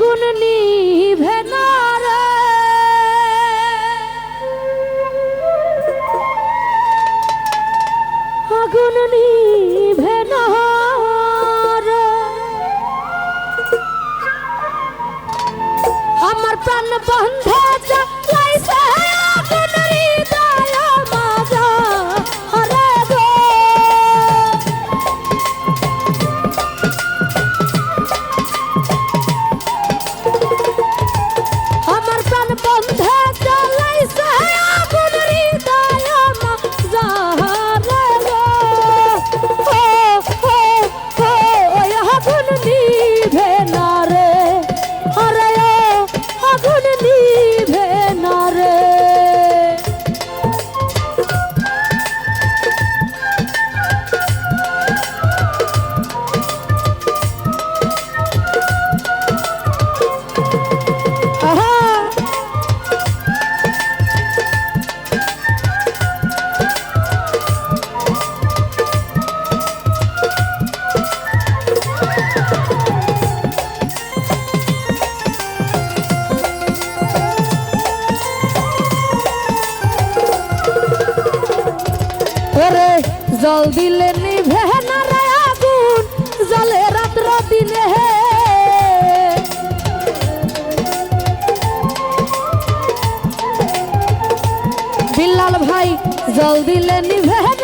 আগুন নিভে না আগুন নিভে জল দিলে নিভে না রে আগুন জলে রাত্র দিনে বিল্লাল ভাই জল দিলে নিভে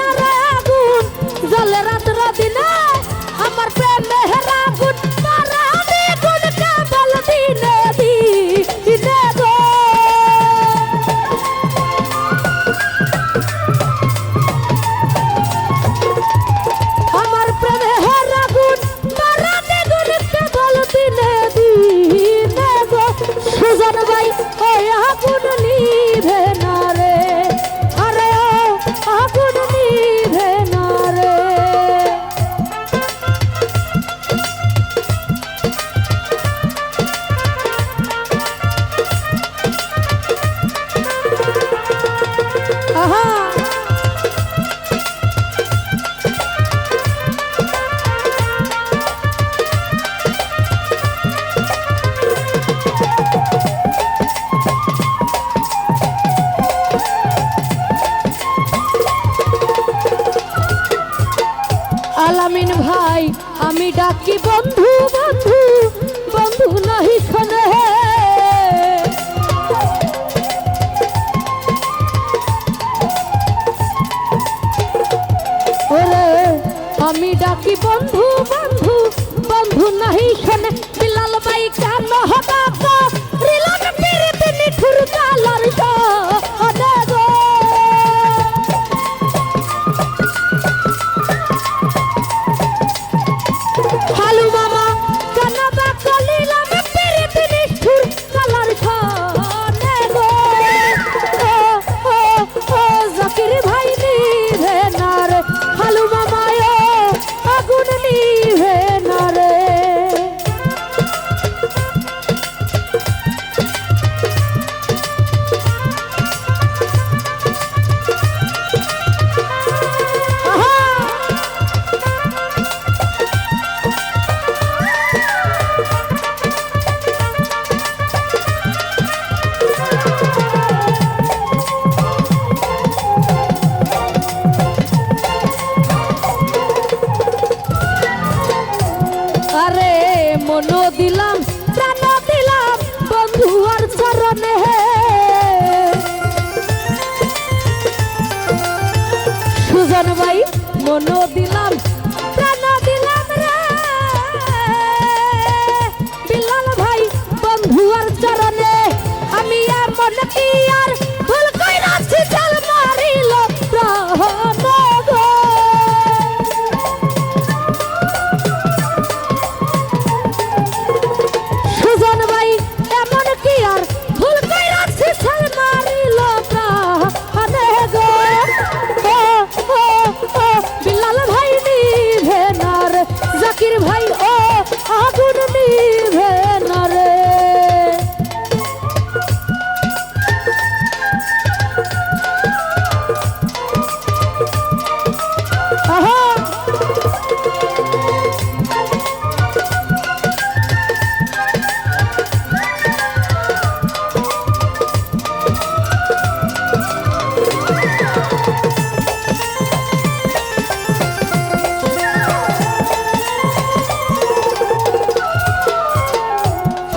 जाने है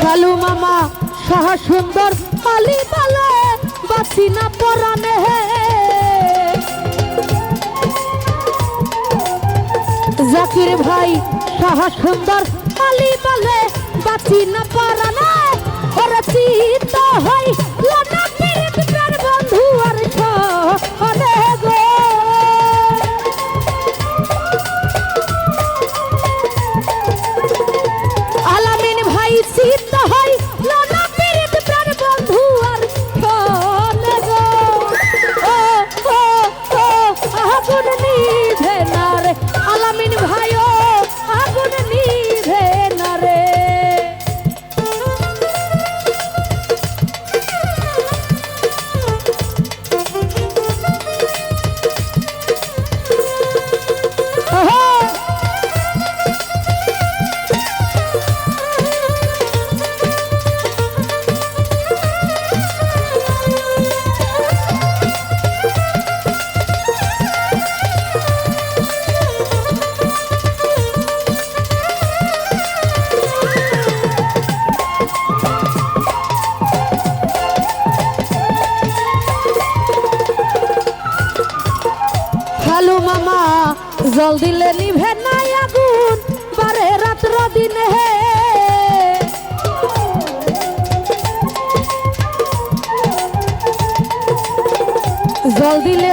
কালু মামা, সহা সুন্দর, পালি পালে, বাসি না পরানে হে জাকির ভাই, সহা সুন্দর, পালি পালে, বাসি না পরানে জল দিলে নিভে নাই আগুন বারে রাত্র দিনে হে। জল দিলে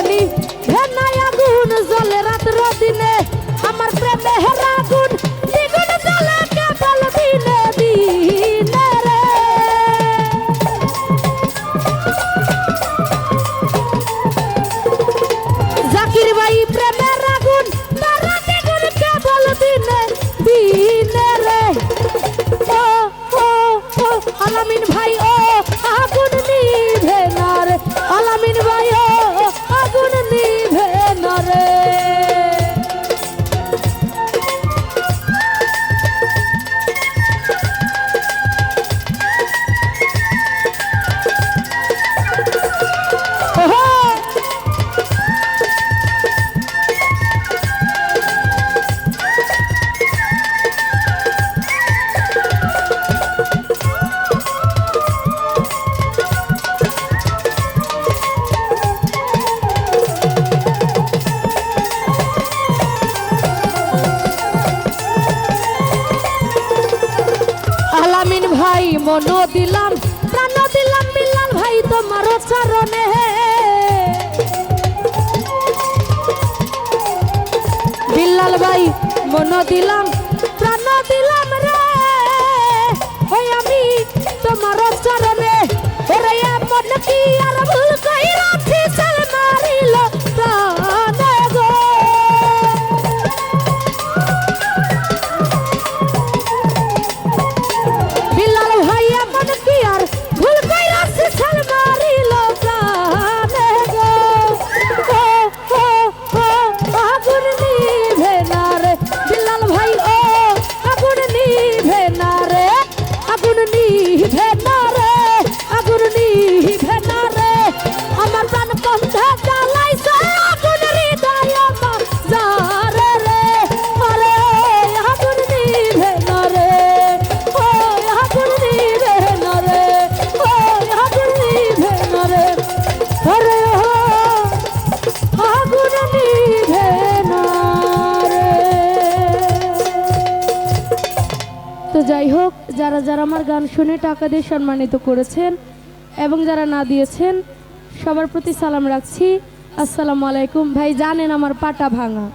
দিলাম প্রাণ দিলাম দিলাম ভাই তোমার চরণে। বিল্লাল ভাই মন দিলাম প্রাণ দিলাম তো যাই হোক, যারা যারা আমার গান শুনে টাকা দিয়ে সম্মানিত করেছেন এবং যারা না দিয়েছেন, সবার প্রতি সালাম রাখছি। আসসালামু আলাইকুম। ভাই, জানেন আমার পাটা ভাঙা।